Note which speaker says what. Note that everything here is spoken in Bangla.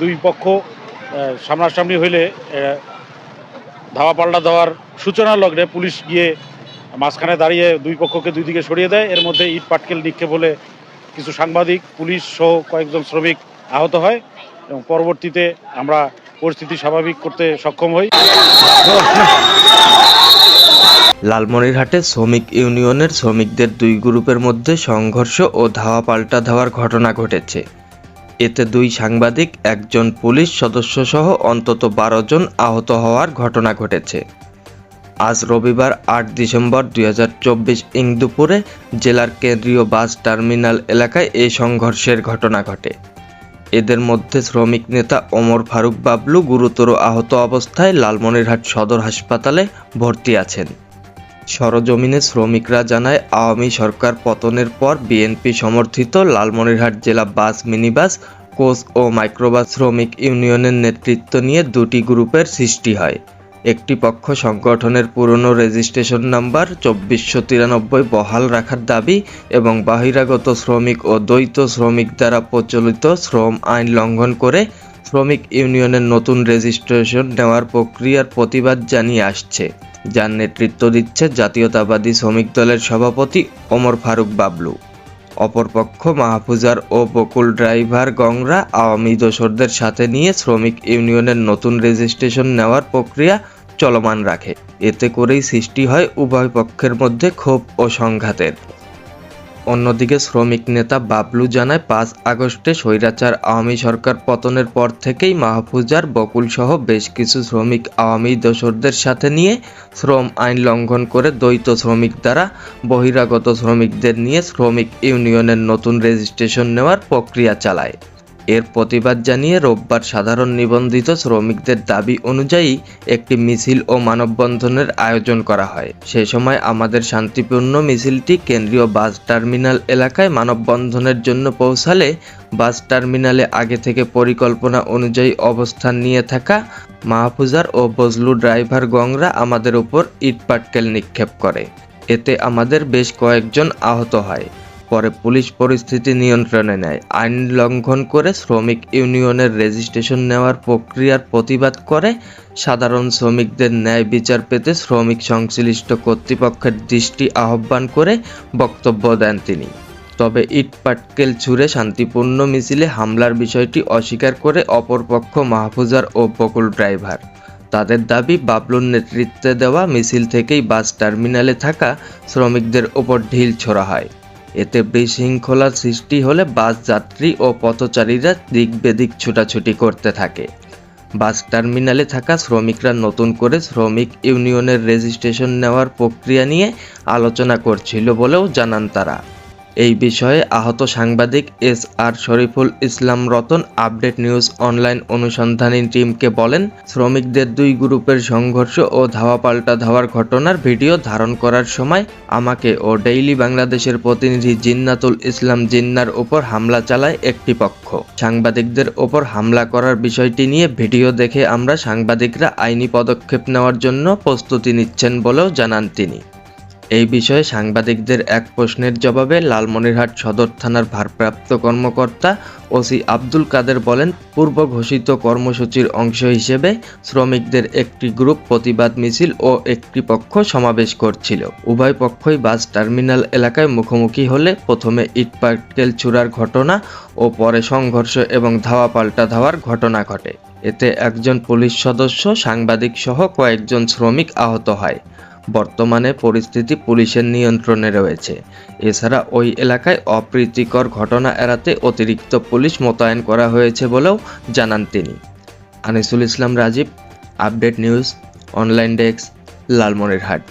Speaker 1: দুই পক্ষ সামনাসামনি হইলে ধাওয়া পাল্টা দেওয়ার সূচনা লগ্নে পুলিশ গিয়ে মাঝখানে দাঁড়িয়ে দুই পক্ষকে দুই দিকে সরিয়ে দেয়। এর মধ্যে ইট পাটকেল নিক্ষেপ বলে কিছু সাংবাদিক, পুলিশ সহ কয়েকজন শ্রমিক আহত হয় এবং পরবর্তীতে আমরা পরিস্থিতি স্বাভাবিক করতে সক্ষম হই।
Speaker 2: লালমনিরহাটে শ্রমিক ইউনিয়নের শ্রমিকদের দুই গ্রুপের মধ্যে সংঘর্ষ ও ধাওয়া পাল্টা ধাওয়ার ঘটনা ঘটেছে। এতে দুই সাংবাদিক, একজন পুলিশ সদস্যসহ অন্তত বারো জন আহত হওয়ার ঘটনা ঘটেছে। আজ রবিবার আট ডিসেম্বর দুই হাজার চব্বিশ ইং দুপুরে জেলার কেন্দ্রীয় বাস টার্মিনাল এলাকায় এই সংঘর্ষের ঘটনা ঘটে। এদের মধ্যে শ্রমিক নেতা ওমর ফারুক বাবলু গুরুতর আহত অবস্থায় লালমনিরহাট সদর হাসপাতালে ভর্তি আছেন। সরজমিনে শ্রমিকরা জানায়, আওয়ামী সরকার পতনের পর বিএনপি সমর্থিত লালমনিরহাট জেলা বাস, মিনিবাস, কোচ ও মাইক্রোবাস শ্রমিক ইউনিয়নের নেতৃত্ব নিয়ে দুটি গ্রুপের সৃষ্টি হয়। একটি পক্ষ সংগঠনের পুরনো রেজিস্ট্রেশন নাম্বার চব্বিশশো তিরানব্বই বহাল রাখার দাবি এবং বাহিরাগত শ্রমিক ও দ্বৈত শ্রমিক দ্বারা প্রচলিত শ্রম আইন লঙ্ঘন করে শ্রমিক ইউনিয়নের নতুন রেজিস্ট্রেশন নেওয়ার প্রক্রিয়ার প্রতিবাদ জানিয়ে আসছে। যার নেতৃত্ব দিচ্ছে জাতীয়তাবাদী শ্রমিক দলের সভাপতি ওমর ফারুক বাবলু। অপরপক্ষ মাহফুজার ও বকুল ড্রাইভার গংরা আওয়ামী দোসরদের সাথে নিয়ে শ্রমিক ইউনিয়নের নতুন রেজিস্ট্রেশন নেওয়ার প্রক্রিয়া চলমান রাখে। এতে করেই সৃষ্টি হয় উভয় পক্ষের মধ্যে ক্ষোভ ও সংঘাতের। অন্যদিকে শ্রমিক নেতা বাবলু জানায়, পাঁচ আগস্টে স্বৈরাচার আওয়ামী সরকার পতনের পর থেকেই মাহফুজার বকুল সহ বেশ কিছু শ্রমিক আওয়ামী দোসরদের সাথে নিয়ে শ্রম আইন লঙ্ঘন করে দ্বৈত শ্রমিক দ্বারা বহিরাগত শ্রমিকদের নিয়ে শ্রমিক ইউনিয়নের নতুন রেজিস্ট্রেশন নেওয়ার প্রক্রিয়া চালায়। এর প্রতিবাদ জানিয়ে রোববার সাধারণ নিবন্ধিত শ্রমিকদের দাবি অনুযায়ী একটি মিছিল ও মানববন্ধনের আয়োজন করা হয়। সে সময় আমাদের শান্তিপূর্ণ মিছিলটি কেন্দ্রীয় বাস টার্মিনাল এলাকায় মানববন্ধনের জন্য পৌঁছালে বাস টার্মিনালে আগে থেকে পরিকল্পনা অনুযায়ী অবস্থান নিয়ে থাকা মাহফুজার ও বজলু ড্রাইভার গংরা আমাদের উপর ইটপাটকেল নিক্ষেপ করে। এতে আমাদের বেশ কয়েকজন আহত হয়। পরে পুলিশ পরিস্থিতি নিয়ন্ত্রণে নেয়। আইন লঙ্ঘন করে শ্রমিক ইউনিয়নের রেজিস্ট্রেশন নেওয়ার প্রক্রিয়ার প্রতিবাদ করে। সাধারণ শ্রমিকদের ন্যায় বিচার পেতে শ্রমিক সংশ্লিষ্ট কর্তৃপক্ষের দৃষ্টি আহ্বান করে বক্তব্য দেন তিনি। তবে ইট পাটকেল ছুড়ে শান্তিপূর্ণ মিছিলে হামলার বিষয়টি অস্বীকার করে অপরপক্ষ মাহফুজার ও বকুল ড্রাইভার। তাদের দাবি, বাবলুর নেতৃত্বে দেওয়া মিছিল থেকেই বাস টার্মিনালে থাকা শ্রমিকদের ওপর ঢিল ছোড়া হয়। এতে বিশৃঙ্খলার সৃষ্টি হলে বাস যাত্রী ও পথচারীরা দিক বেদিক ছুটাছুটি করতে থাকে। বাস টার্মিনালে থাকা শ্রমিকরা নতুন করে শ্রমিক ইউনিয়নের রেজিস্ট্রেশন নেওয়ার প্রক্রিয়া নিয়ে আলোচনা করছিল বলেও জানান তারা। এই বিষয়ে আহত সাংবাদিক S R Shariful Islam Ratan update news online অনুসন্ধানী টিমকে বলেন, শ্রমিকদের দুই গ্রুপের সংঘর্ষ ও ধাওয়া পাল্টা ধাওয়ার ঘটনার ভিডিও ধারণ করার সময় আমাকে ও ডেইলি বাংলাদেশের প্রতিনিধি জিন্নাতুল ইসলাম জিন্নার উপর হামলা চালায় একটি পক্ষ। সাংবাদিকদের ওপর হামলা করার বিষয়টি নিয়ে ভিডিও দেখে আমরা সাংবাদিকরা আইনি পদক্ষেপ নেওয়ার জন্য প্রস্তুতি নিচ্ছেন বলেও জানান তিনি। এই বিষয়ে সাংবাদিকদের এক প্রশ্নের জবাবে লালমনিরহাট সদর থানার ভারপ্রাপ্ত কর্মকর্তা ওসি আব্দুল কাদের বলেন পূর্ব ঘোষিত কর্মসূচির অংশ হিসেবে শ্রমিকদের একটি গ্রুপ প্রতিবাদ মিছিল ও একটি পক্ষ সমাবেশ করছিল। উভয় পক্ষই বাস টার্মিনাল এলাকায় মুখোমুখি হলে প্রথমে ইটপাটকেল ছুড়ার ঘটনা ও পরে সংঘর্ষ এবং ধাওয়া পাল্টা ধাওয়ার ঘটনা ঘটে। এতে একজন পুলিশ সদস্য সাংবাদিক সহ কয়েকজন শ্রমিক আহত হয়। বর্তমানে পরিস্থিতি পুলিশের নিয়ন্ত্রণে রয়েছে। এছাড়া ওই এলাকায় অপ্রীতিকর ঘটনা এড়াতে অতিরিক্ত পুলিশ মোতায়েন করা হয়েছে বলেও জানান তিনি। Anisul Islam Rajib, update news, online desk, Lalmonirhat.